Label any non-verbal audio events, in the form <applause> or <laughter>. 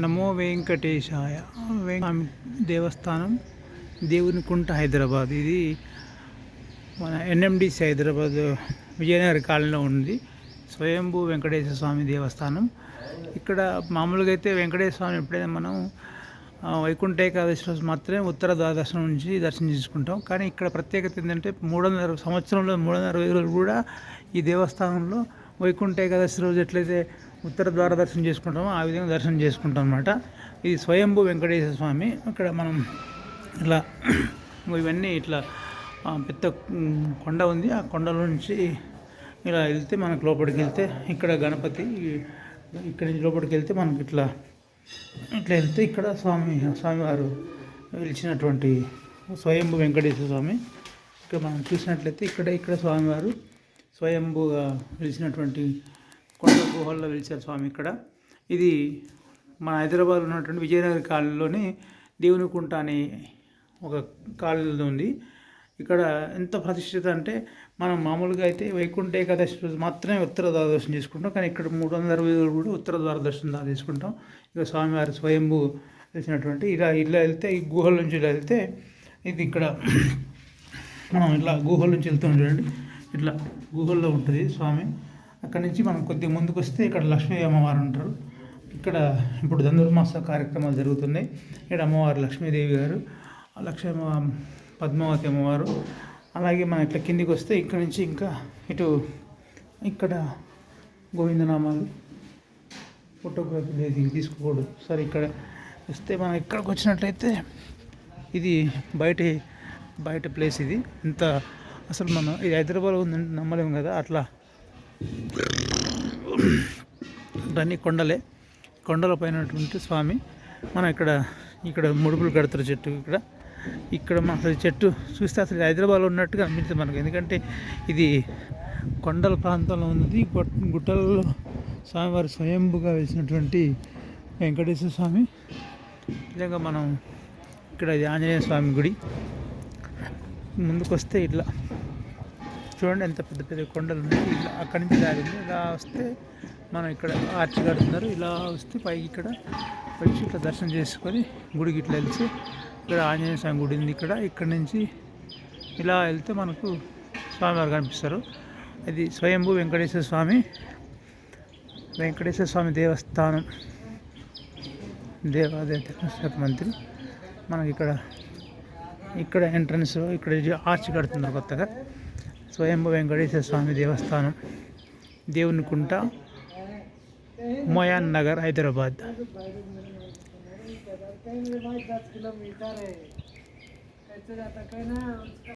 నమో వెంకటేశాయ. స్వామి దేవస్థానం దేవుని కుంట హైదరాబాద్. ఇది మన ఎన్ఎండిసి హైదరాబాద్ విజయనగర కాలనీలో ఉంది. స్వయంభూ వెంకటేశ్వర స్వామి దేవస్థానం. ఇక్కడ మామూలుగా అయితే వెంకటేశ్వర స్వామి ఎప్పుడైనా మనం వైకుంఠ ఏకాదశి రోజు మాత్రమే ఉత్తర ద్వాదశం నుంచి దర్శనం చేసుకుంటాం. కానీ ఇక్కడ ప్రత్యేకత ఏంటంటే మూడున్నర సంవత్సరంలో మూడు రోజులు కూడా ఈ దేవస్థానంలో వైకుంఠ ఏకాదశి రోజు ఎట్లయితే ఉత్తర ద్వార దర్శనం చేసుకుంటామో ఆ విధంగా దర్శనం చేసుకుంటాం అనమాట ఇది స్వయంభూ వెంకటేశ్వర స్వామి. ఇక్కడ మనం ఇలా <clears throat> ఇవన్నీ ఇట్లా పెద్ద కొండ ఉంది. ఆ కొండలో నుంచి ఇలా వెళ్తే మనకు లోపలికి వెళ్తే ఇక్కడ గణపతి ఇక్కడ నుంచి లోపలికి వెళ్తే మనకి ఇట్లా ఇట్లా వెళ్తే ఇక్కడ స్వామి స్వామివారు వెలిచినటువంటి స్వయంభూ వెంకటేశ్వర స్వామి. ఇక్కడ మనం చూసినట్లయితే ఇక్కడ ఇక్కడ స్వామివారు స్వయంభూగా వెలిచినటువంటి కొండ గుహల్లో వెలిచారు స్వామి ఇక్కడ. ఇది మన హైదరాబాద్లో ఉన్నటువంటి విజయనగర కాలనీలోని దేవునికుంట అనే ఒక కాలనీలో ఉంది. ఇక్కడ ఎంత ప్రతిష్ఠిత అంటే మనం మామూలుగా అయితే వైకుంఠ ఏకాదశి రోజు మాత్రమే ఉత్తర ద్వార దర్శనం చేసుకుంటాం. కానీ ఇక్కడ మూడు వందల అరవై రోజులు కూడా ఉత్తర ద్వార దర్శనం చేసుకుంటాం. ఇక స్వామివారి స్వయంభూ చేసినటువంటి ఇలా ఇలా వెళ్తే ఈ గుహల నుంచి ఇలా వెళ్తే ఇది ఇక్కడ మనం ఇట్లా గుహల నుంచి వెళ్తాం చూడండి. ఇట్లా గుహల్లో ఉంటుంది స్వామి. అక్కడి నుంచి మనం కొద్దిగా ముందుకు వస్తే ఇక్కడ లక్ష్మీ అమ్మవారు ఉంటారు. ఇక్కడ ఇప్పుడు ధనుర్మాస కార్యక్రమాలు జరుగుతున్నాయి. ఇక్కడ అమ్మవారు లక్ష్మీదేవి గారు లక్ష్మీ పద్మావతి అమ్మవారు అలాగే మనం ఇట్లా కిందికి వస్తే ఇక్కడ నుంచి ఇంకా ఇటు ఇక్కడ గోవిందనామాలు ఫోటోగ్రఫీ లేదు తీసుకోకూడదు. సరే ఇక్కడ వస్తే మనం ఇక్కడికి వచ్చినట్లయితే ఇది బయట బయట ప్లేస్ ఇది. ఇంత అసలు మనం ఇది హైదరాబాద్ ఉందంటే నమ్మలేము కదా అట్లా ఇవన్నీ కొండలే. కొండల పైనటువంటి స్వామి. మనం ఇక్కడ ఇక్కడ ముడుపులు కడతారు చెట్టు ఇక్కడ. ఇక్కడ మన అసలు చెట్టు చూస్తే అసలు హైదరాబాద్లో ఉన్నట్టుగా అనిపించింది మనకు. ఎందుకంటే ఇది కొండల ప్రాంతంలో ఉన్నది. గుట్- గుట్టలలో స్వామివారి స్వయంభుగా వెలిసినటువంటి వెంకటేశ్వర స్వామి. నిజంగా మనం ఇక్కడ ఇది ఆంజనేయ స్వామి గుడి. ముందుకు వస్తే ఇట్లా. చూడండి ఎంత పెద్ద పెద్ద కొండలు ఉన్నాయి. ఇలా అక్కడి నుంచి దారింది ఇలా వస్తే మనం ఇక్కడ ఆర్చి కడుతున్నారు. ఇలా వస్తే పైకి ఇక్కడ వచ్చి ఇట్లా దర్శనం చేసుకొని గుడికి ఇట్లా వెళ్తే ఇక్కడ ఆంజనేయ స్వామి గుడి ఉంది ఇక్కడ. ఇక్కడ నుంచి ఇలా వెళ్తే మనకు స్వామివారు కనిపిస్తారు. ఇది స్వయంభూ వెంకటేశ్వర స్వామి వెంకటేశ్వర స్వామి దేవస్థానం దేవాదాయ శాఖ మంత్రి మనకి ఇక్కడ ఇక్కడ ఎంట్రన్స్ ఇక్కడ ఆర్చి కడుతున్నారు కొత్తగా. స్వయంభూ వెంకటేశ్వర స్వామి దేవస్థానం దేవుని కుంట మొయాన్ నగర్ హైదరాబాద్